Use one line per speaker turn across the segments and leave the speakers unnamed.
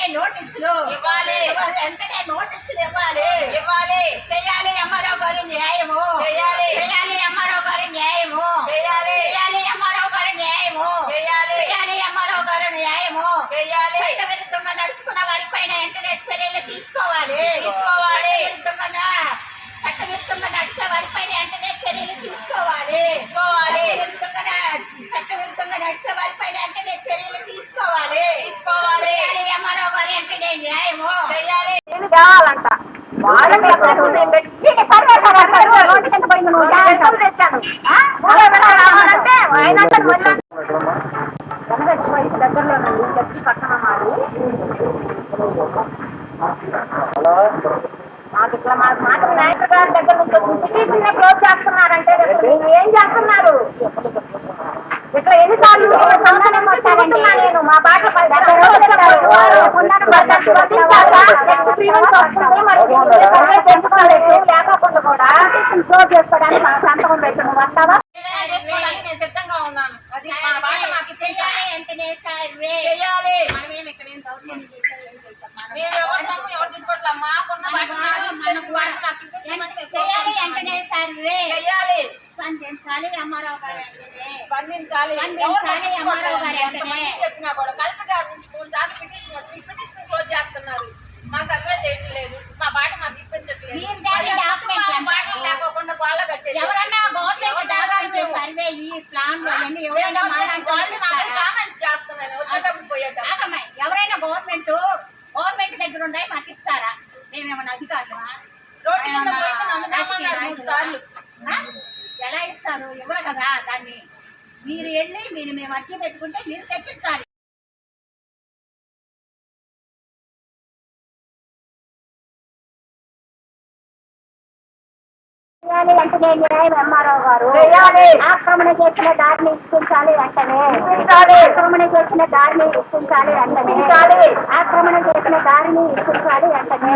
వెంటనే నోటీసులు.
ఇవ్వాలి.
వెంటనే నోటీసులు ఇవ్వాలి.
ఇవ్వాలి.
చేయాలి ఎంఆర్ఓ గారి న్యాయము.
చేయాలి.
చేయాలి ఎంఆర్ఓ గారి న్యాయము.
చేయాలి.
చేయాలి ఎంఆర్ఓ గారి న్యాయము.
చేయాలి.
చేయాలి ఎంఆర్ఓ గారి న్యాయము.
చేయాలి.
చట్ట విరుద్ధంగా నడుచుకున్న వారిపైన వెంటనే చర్యలు తీసుకోవాలి.
తీసుకోవాలి.
చట్ట విరుద్ధంగా విరుద్ధంగా నడిచే వారిపైన వెంటనే చర్యలు
గణగచ్చి వైపు దగ్గరలోనండి గచ్చి పక్కన మాది. మాకు ఇట్లా మాకు మాట నాయకుడు గారి దగ్గర నుంచి క్లోజ్ చేస్తున్నారంటే రేపు మీరు ఏం చేస్తున్నారు ఇట్లా ఎన్నిసార్లు నేను సంవత్సరం నుంచి తిరుగుతున్నా నేను మా బాట లేకపోకుండా కూడా చేసుకోవడానికి మా సంతకం వస్తావా
నేను సిద్ధంగా ఉన్నాను అది మా బాట మాకు
చేయాలి
ఇప్పించాలి
వెంటనే సర్వే
చేయాలి
మనమేం ఇక్కడ ఏం దౌర్జన్యం
మేము ఎవరు సొమ్ము ఎవరు తీసుకోవట్లే మాకున్న నాకు
చేయాలి వెంటనే సర్వే
చేయాలి
స్పందించాలి అమ్మారావు గారు
స్పందించాలి
స్పందించాలి, అమ్మారావు గారు
చెప్పినా కూడా కలెక్టర్ గారి నుంచి మూడు సార్లు పిటిషన్ వచ్చి పిటిషన్ క్లోజ్ చేస్తున్నారు. మా సర్వే చేయట్లేదు. మా బాట మాకు ఇప్పించట్లేదు. లేకోకుండా గోళ్ళ కట్టేది
ఎవరన్నా గవర్నమెంట్
ఎవరు
డాక్యుమెంట్
మేము?
సర్వే ఈ ప్లాన్లో అన్ని
నేను
ఎవరైనా
వాళ్ళు
మాట్లాడుతున్నారా?
నాకు కామెంట్స్ చేస్తున్నాను. వచ్చేటప్పుడు పోయేటప్పుడు
ఆగమ్మా, ఎవరైనా గవర్నమెంట్ గవర్నమెంట్ దగ్గర ఉన్నాయి మాకు ఇస్తారా మేమేమన్నా అధికారులమా
రోడ్డు కింద
ఏమన్నా
పోయింది నన్ను
రాజకీయ
రమ్మన్నారు మూడు
నాయకులా?
సార్లు
ఆ? ఎలా ఇస్తారు ఇవ్వరు కదా దాన్ని మీరు వెళ్ళి మీరు మేము అర్జీ పెట్టుకుంటే మీరు తెప్పించాలి
చేయాలి వెంటనే న్యాయం ఎంఆర్ఓ గారు? ఆక్రమణ చేసిన దారిని ఇప్పించాలి వెంటనే. ఆక్రమణ చేసిన దారిని ఇప్పించాలి వెంటనే. ఆక్రమణ చేసిన దారిని ఇప్పించాలి వెంటనే.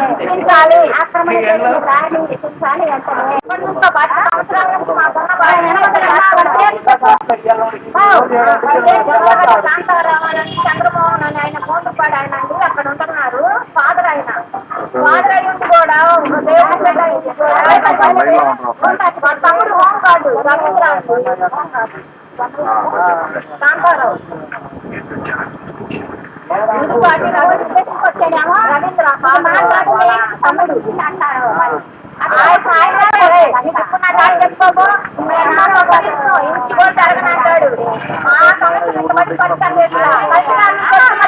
ఆక్రమణ చేసిన దారిని ఇప్పించాలి వెంటనే. ఇప్పటి నుంచో పది సంవత్సరాల నుంచి మా బొమ్మ బాగా నిలబడి కాంతారావు అని చంద్రమోహన్ అని ఆయన మోటుపాడు ఆయన అండి అక్కడ ఉంటున్నారు ఫాదర్ ఆయన ఫాదర్ అయి ఉండి కూడా ఒక దేవుడి బిడ్డ ఉంటాడు. వాళ్ళ తమ్ముడు హోమ్ గార్డు రవీంద్రాజు కాంతారావు ముందు వాటి రవీంద్ర స్టేషన్కి వచ్చాడేమో రవీంద్ర మాట్లాడు తమ్ముడు అంటారు ఆయన ఆయన చెప్పుకున్నా కాదు చెప్పుకోము ఎంఆర్ఓ భరిస్తాం ఇంటి కూడా జరగనంటాడు మా సమస్య ఇంతమంది పరిస్థితులు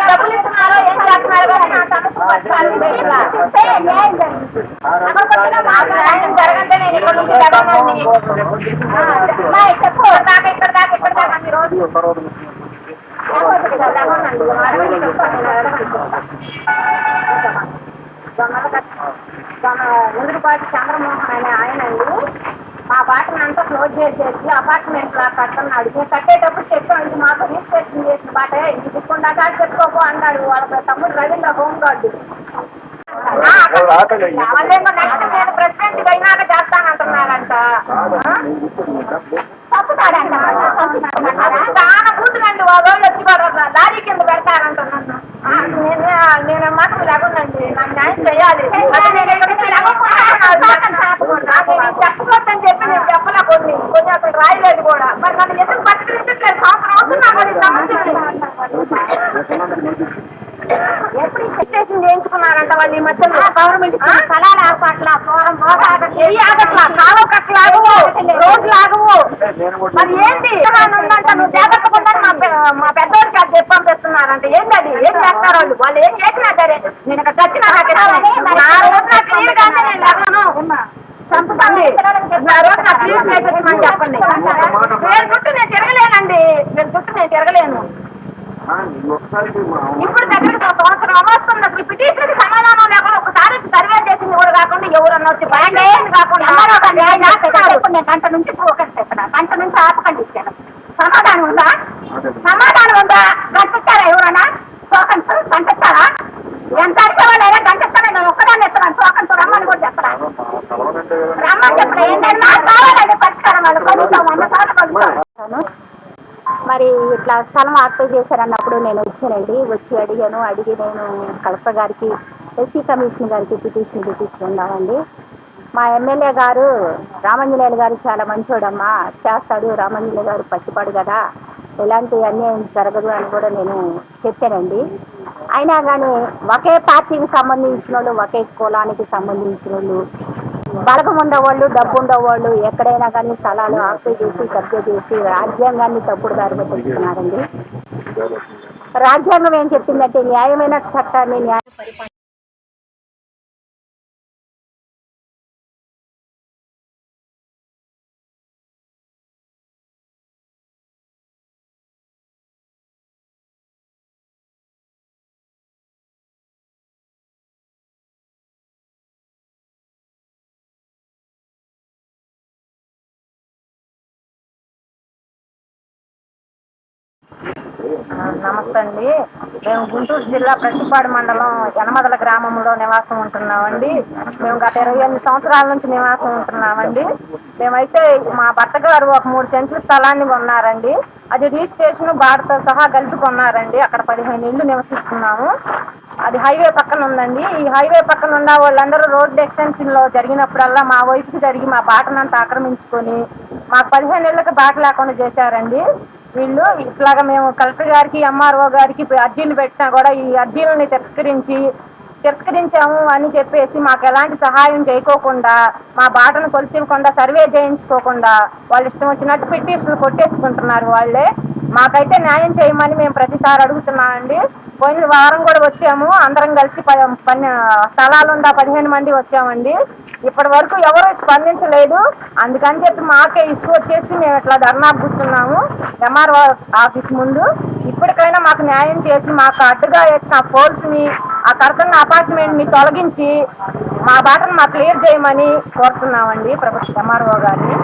డబ్బులు ఇస్తున్నారో ఏం చేస్తున్నారో నా సమస్య న్యాయం జరుగుతుంది జరగంటే నేను ఇక్కడ దాకా రోజు ముందుపాటి చంద్రమోహన్ అనే ఆయన మా బాటను అంతా క్లోజ్ చేసేసి అపార్ట్మెంట్ లా కట్టన్నాడు మేము కట్టేటప్పుడు చెప్పాడు మాకు రిజిస్ట్రేషన్ చేసిన బాట ఇది దిక్కుండా కాదు చెప్పుకోపో అన్నాడు. వాళ్ళ తమ్ముడు రవీంద్ర హోమ్ గార్డు నెక్స్ట్ నేను ప్రెసిడెంట్ అయినాక చేస్తానంటున్నారంట తప్పుతాడంట చాలా కూతురండి వాళ్ళు వచ్చి లారీ కింద పెడతారంటున్నాను నేను నేను మాత్రం లేకుండండి నాకు న్యాయం చేయాలి నేను చెప్పకూడదని చెప్పి నేను చెప్పలే కొన్ని కొన్ని అసలు రాయలేదు కూడా. మరి నన్ను ఎందుకు పరిష్కరించట్లేదు సంవత్సరం అవుతున్నా మరి? ఈ మధ్యలో గవర్నమెంట్ స్థలాల ఏ ఆగట్లా? కాలువ. కట్టలాగవు రోడ్లు ఆగవు. మరి ఏంటి? ఉందంట నువ్వు పడ్డాను మా పె- మా పెద్దవారికి అది చెప్పి పంపిస్తున్నారంట ఏంటి అది? ఏం చేస్తారు వాళ్ళు? వాళ్ళు ఏం చేసినా సరే నేను ఇక్కడ చచ్చినా చంపుతాను. నా రోజు నాకు చేసేమని చెప్పండి. నేను చుట్టూ నేను తిరగలేనండి. నేను చుట్టూ నేను తిరగలేను. ఇప్పుడు దగ్గరికి ఒక సంవత్సరం అసలు పిటిషన్ సమాధానం లేకుండా ఒకసారి సర్వే చేసింది కూడా కాకుండా ఎవరన్నా వచ్చి భయం కాకుండా నేను గంట నుంచి ఫోకస్ చేస్తున్నా. గంట నుంచి ఆపకండి ఇచ్చాను సమాధానం ఉందా? సమాధానం ఉందా? గంటిస్తారా ఎవరన్నా? టోకన్స్ గంటిస్తారా ఎంత అడిగేవాళ్ళైనా గంటిస్తారా నేను ఒక్కదాన్ని ఇస్తున్నాను టోకన్స్ రమ్మని కూడా చెప్తారా రమ్మని చెప్పరా ఏంటంటే నాకు కావాలండి పరిష్కారం వాళ్ళు. కలుగుతాం వంద సార్లు కలుగుతాం మరి
ఇట్లా స్థలం ఆక్పై చేశారన్నప్పుడు నేను వచ్చానండి. వచ్చి అడిగాను. అడిగి నేను కలెక్టర్ గారికి ఎస్సీ కమిషన్ గారికి పిటిషన్ పెట్టించుకున్నామండి మా ఎమ్మెల్యే గారు రామంజనేయులు గారు చాలా మంచోడమ్మా. చేస్తాడు. రామంజనేయ గారు పచ్చిపాడు కదా. ఎలాంటి అన్యాయం జరగదు అని కూడా నేను చెప్పానండి. అయినా కానీ ఒకే పార్టీకి సంబంధించిన వాళ్ళు ఒకే కులానికి సంబంధించిన వాళ్ళు బలగం ఉండేవాళ్ళు డబ్బు ఉండేవాళ్ళు ఎక్కడైనా కానీ స్థలాలు ఆక్యుపై చేసి కబ్జా చేసి రాజ్యాంగాన్ని తప్పుడు దారి పట్టిస్తున్నారండి. రాజ్యాంగం ఏం చెప్పిందంటే న్యాయమైన చట్టాన్ని న్యాయ పరిపాలన
నమస్తే అండి మేము గుంటూరు జిల్లా ప్రతిపాడు మండలం యనమదల గ్రామంలో నివాసం ఉంటున్నామండి. మేము గత ఇరవై ఎనిమిది సంవత్సరాల నుంచి నివాసం ఉంటున్నామండి. మేమైతే మా భర్త గారు ఒక మూడు సెంట్ల స్థలాన్ని కొన్నారండి. అది రిజిస్ట్రేషన్ బాడుతో సహా కలిపి కొన్నారండి. అక్కడ పదిహేను ఇళ్ళు నివసిస్తున్నాము. అది హైవే పక్కన ఉందండి. ఈ హైవే పక్కన ఉన్న వాళ్ళందరూ రోడ్డు ఎక్స్టెన్షన్లో జరిగినప్పుడల్లా మా వైపుకి జరిగి మా బాటనంతా ఆక్రమించుకొని మాకు పదిహేను ఏళ్ళకి బాట లేకుండా చేశారండి. వీళ్ళు ఇట్లాగా మేము కలెక్టర్ గారికి ఎంఆర్ఓ గారికి అర్జీలు పెట్టినా కూడా ఈ అర్జీలని తిరస్కరించి తిరస్కరించాము అని చెప్పేసి మాకు ఎలాంటి సహాయం చేయకోకుండా మా బాటను కొలిసివ్వకుండా సర్వే చేయించుకోకుండా వాళ్ళు ఇష్టం వచ్చినట్టు పిటిషన్లు కొట్టేసుకుంటున్నారు వాళ్ళే. మాకైతే న్యాయం చేయమని మేము ప్రతిసారి అడుగుతున్నామండి పోయిన వారం కూడా వచ్చాము. అందరం కలిసి ప స్థలాలుండా స్థలాలు పదిహేను మంది వచ్చామండి. ఇప్పటి వరకు ఎవరు స్పందించలేదు. అందుకని చెప్పి మాకే ఇష్యూ వచ్చేసి మేము ఇట్లా ధర్నా కూర్చున్నాము. ఎంఆర్ఓ ఆఫీస్ ముందు. ఇప్పటికైనా మాకు న్యాయం చేసి మాకు అడ్డుగా వేసిన పోల్స్ని ఆ కర్తన్న అపార్ట్మెంట్ని తొలగించి మా బాటను మాకు క్లియర్ చేయమని కోరుతున్నామండి ప్రభుత్వ ఎంఆర్ఓ గారిని.